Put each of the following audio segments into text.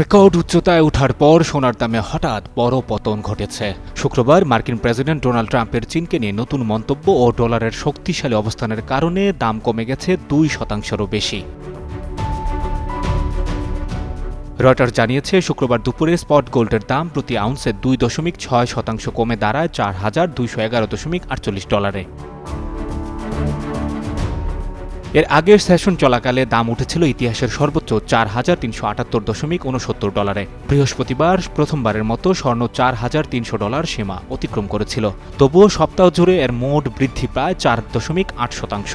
Record উচ্চতায় ওঠার পর সোনার দামে হঠাৎ বড় পতন ঘটেছে। শুক্রবার মার্কিন প্রেসিডেন্ট ডোনাল্ড ট্রাম্পের চীনকে নিয়ে নতুন মন্তব্য ও ডলারের শক্তিশালী অবস্থানের কারণে দাম কমে গেছে দুই শতাংশেরও বেশি। রয়টার্স জানিয়েছে, শুক্রবার দুপুরে স্পট গোল্ডের দাম প্রতি আউন্সে দুই দশমিক ছয় শতাংশ কমে দাঁড়ায় চার হাজার দুইশো এগারো দশমিক আটচল্লিশ ডলারে। এর আগের সেশন চলাকালে দাম উঠেছিল ইতিহাসের সর্বোচ্চ চার হাজার তিনশো আটাত্তর দশমিক উনসত্তর ডলারে। বৃহস্পতিবার প্রথমবারের মতো স্বর্ণ চার হাজার তিনশো ডলার সীমা অতিক্রম করেছিল। তবুও সপ্তাহ জুড়ে এর মোট বৃদ্ধি প্রায় চার দশমিক আট শতাংশ।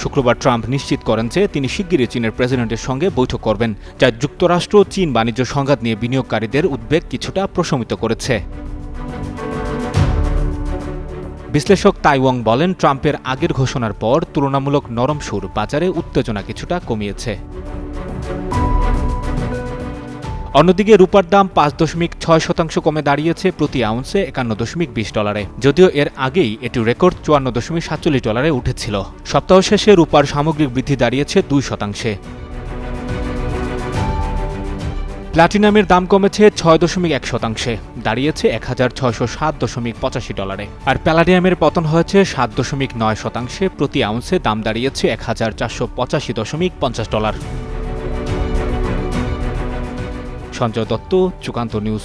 শুক্রবার ট্রাম্প নিশ্চিত করেন যে তিনি শিগগিরই চীনের প্রেসিডেন্টের সঙ্গে বৈঠক করবেন, যা যুক্তরাষ্ট্র চীন বাণিজ্য সংঘাত নিয়ে বিনিয়োগকারীদের উদ্বেগ কিছুটা প্রশমিত করেছে। বিশ্লেষক তাইওয়াং বলেন, ট্রাম্পের আগের ঘোষণার পর তুলনামূলক নরম সুর বাজারে উত্তেজনা কিছুটা কমিয়েছে। অন্যদিকে রূপার দাম পাঁচ দশমিক ছয় শতাংশ কমে দাঁড়িয়েছে প্রতি আউন্সে একান্ন দশমিক বিশ ডলারে, যদিও এর আগেই এটি রেকর্ড চুয়ান্ন দশমিক সাতচল্লিশ ডলারে উঠেছিল। সপ্তাহ শেষে রূপার সামগ্রিক বৃদ্ধি দাঁড়িয়েছে দুই শতাংশে। প্লাটিনামের দাম কমেছে ছয় দশমিক এক শতাংশে, দাঁড়িয়েছে এক হাজার ছয়শো সাত দশমিক পঁচাশি ডলারে। আর প্যালাডিয়ামের পতন হয়েছে সাত দশমিক নয় শতাংশে, প্রতি আউন্সে দাম দাঁড়িয়েছে এক হাজার চারশো পঁচাশি দশমিক পঞ্চাশ ডলার। সঞ্জয় দত্ত, চুকান্ত নিউজ।